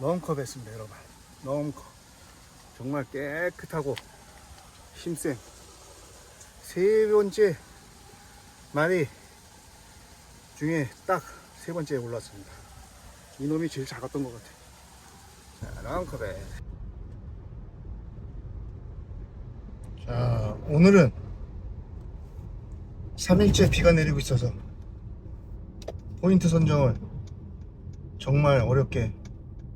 너무 커 뵀습니다 여러분. 너무 커. 정말 깨끗하고 힘센 세 번째 마리 중에 딱 세 번째에 올랐습니다. 이놈이 제일 작았던 것 같아 자 랑커베 자 오늘은 3일째 비가 내리고 있어서 포인트 선정을 정말 어렵게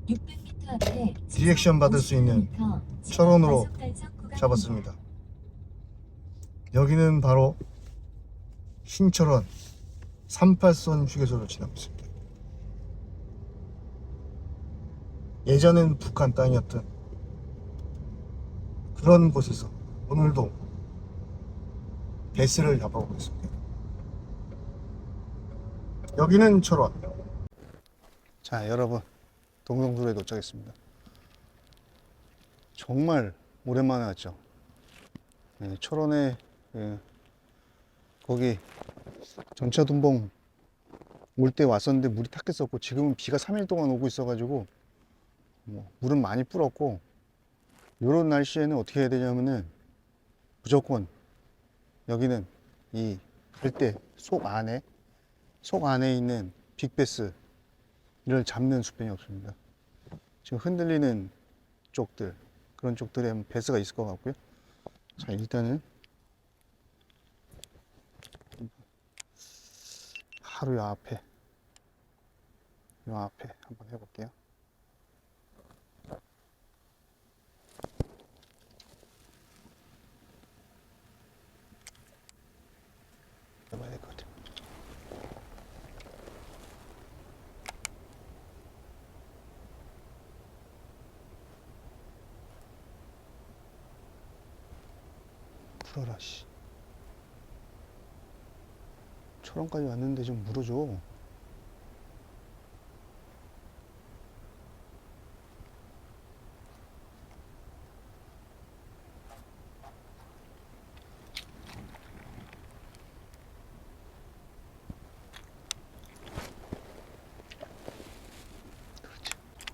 600m 앞에 디렉션 받을 수 있는 철원으로 잡았습니다. 여기는 바로 신철원 38선 휴게소를 지나고 있습니다. 예전엔 북한 땅이었던 그런 곳에서 오늘도 베스를 잡아보고 있습니다. 여기는 철원. 자, 여러분. 동성수로에 도착했습니다. 정말 오랜만에 왔죠. 예, 철원에 예, 거기 전차둔봉 올 때 왔었는데 물이 탁했었고 지금은 비가 3일 동안 오고 있어가지고 뭐 물은 많이 불었고 이런 날씨에는 어떻게 해야 되냐면은 무조건 여기는 이 갈대 속 안에 속 안에 있는 빅베스 이 를 잡는 수평이 없습니다. 지금 흔들리는 쪽들 그런 쪽들에 배스가 있을 것 같고요. 자 일단은 하루 요 앞에 요 앞에 한번 해볼게요. 해봐야 될 것 같아요. 풀어라 씨. 철원까지 왔는데 좀 물어줘.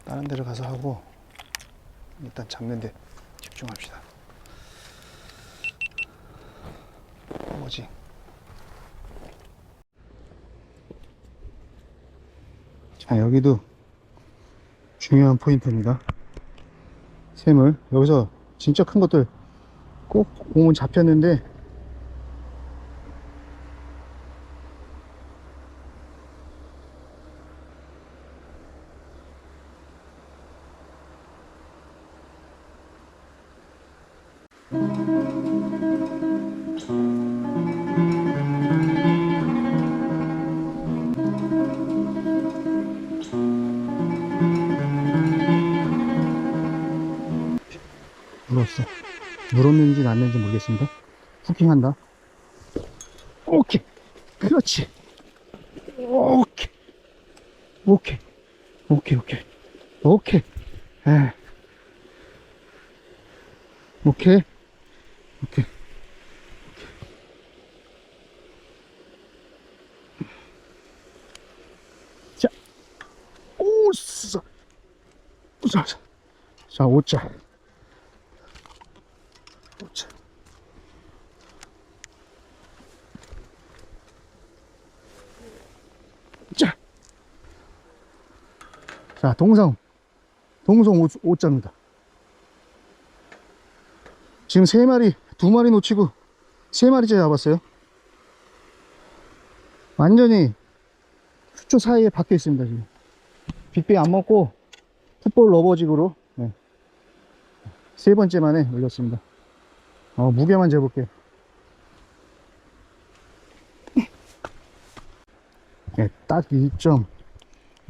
다른 데를 가서 하고 일단 잡는 데 집중합시다 뭐지? 자, 여기도 중요한 포인트입니다. 샘을 여기서 진짜 큰 것들 꼭 오면 잡혔는데 물 었어. 물었는지 났는지 모르겠습니다. 후킹한다. 오케이. 그렇지. 오케이. 오케이. 오케이, 오케이. 오케이. 에. 오케이. 오케이. 자. 오, 싸. 자, 자. 자, 5자. 자. 자. 자, 동성. 동성 5 자입니다. 지금 세 마리, 두 마리 놓치고 세 마리째 잡았어요. 완전히 수초 사이에 박혀 있습니다, 지금. 빅뱅 안 먹고 풋볼 러버직으로 네. 세 번째 만에 올렸습니다. 어, 무게만 재볼게요. 예, 딱 1점,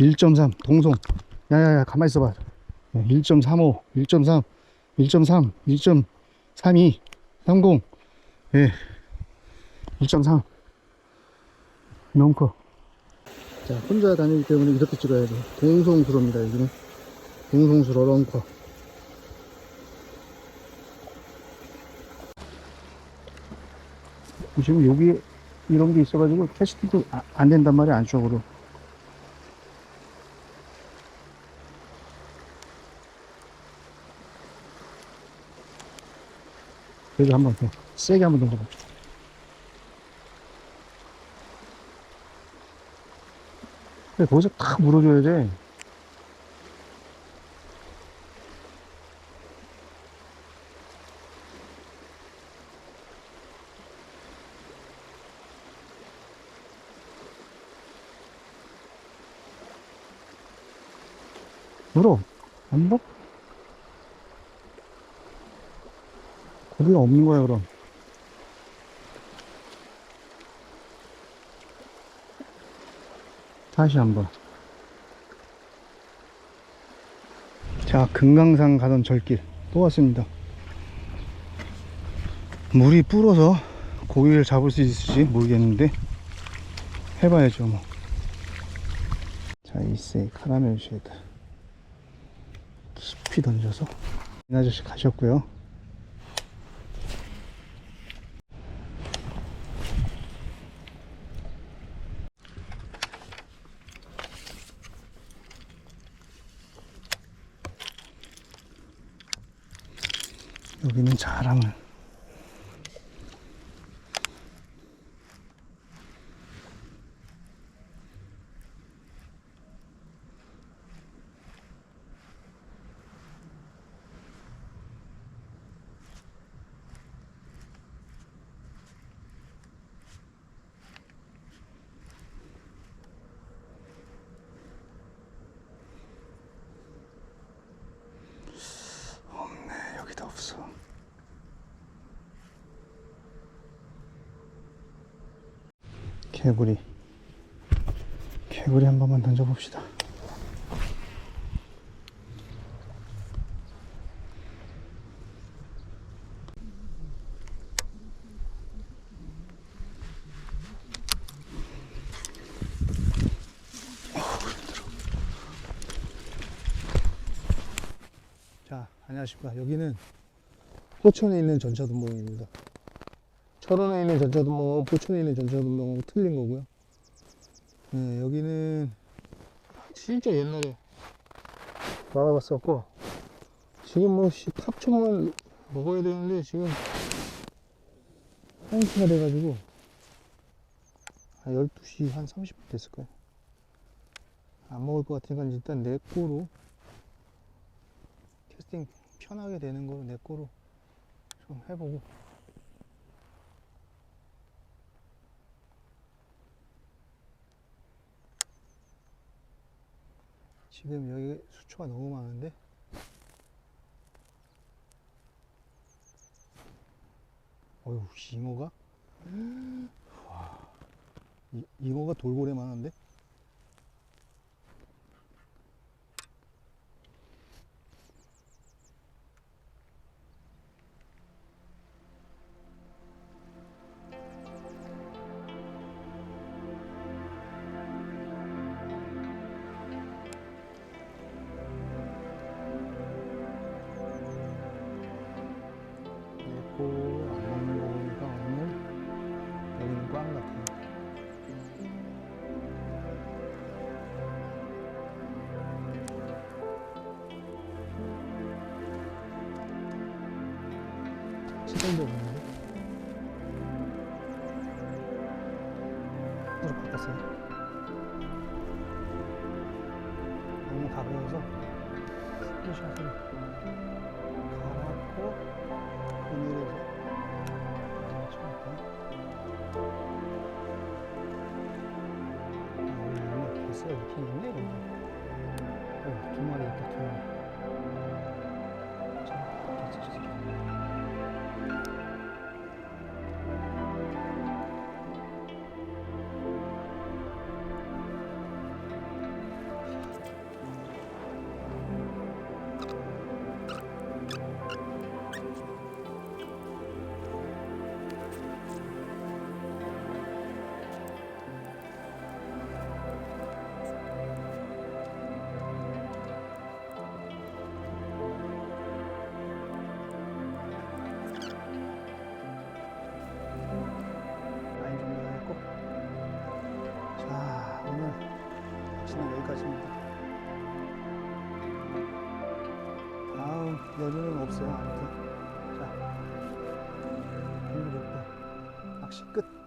1.3, 동송. 야야야, 가만히 있어봐. 1.35, 1.3, 1.3, 1.32, 30. 예, 1.3. 너무 커. 자, 혼자 다니기 때문에 이렇게 찍어야 돼. 동송수로입니다, 여기는. 동송수로 런커. 지금 여기 이런 게 있어가지고 캐스팅도 아- 안 된단 말이야 안쪽으로 그래도 한번 더 세게 한번 던져봅시다. 근데 거기서 탁 물어줘야 돼. 물어. 안물 어? 고기가 없는 거야, 그럼. 다시 한 번. 자, 금강산 가던 절길 또 왔습니다. 물이 불어서 고기를 잡을 수 있을지 모르겠는데 해봐야죠, 뭐. 자, 이세이 카라멜 쉐드. 깊이 던져서 이 아저씨 가셨고요. 여기는 자랑을 없어. 개구리. 개구리 한 번만 던져봅시다. 자, 안녕하십니까. 여기는 포천에 있는 전차둔봉입니다. 철원에 있는 전차둔봉하고 포천에 있는 전차둔봉하고 틀린 거고요. 네, 여기는 진짜 옛날에 나가봤었고, 지금 뭐, 씨, 탑초만 먹어야 되는데, 지금, 한시가 돼가지고, 한 12시 한 30분 됐을 거예요. 안 먹을 것 같으니까 일단 내 거로 캐스팅 편하게 되는 거로 내 거로 좀 해보고. 지금 여기 수초가 너무 많은데? 어휴 잉어가? 와 이, 잉어가 돌고래 많은데 시간도 없는데? 으로 바꿨어요. 너무 가벼워서 스크샷을 갈았고 오늘에서 이렇게 있네, 여기. 어, 두 마리 있다, 두 마리. 자, 됐 날씨는 여기까지입니다. 아우, 여유는 없어요, 아무튼. 자, 힘들었고. 낚시 끝.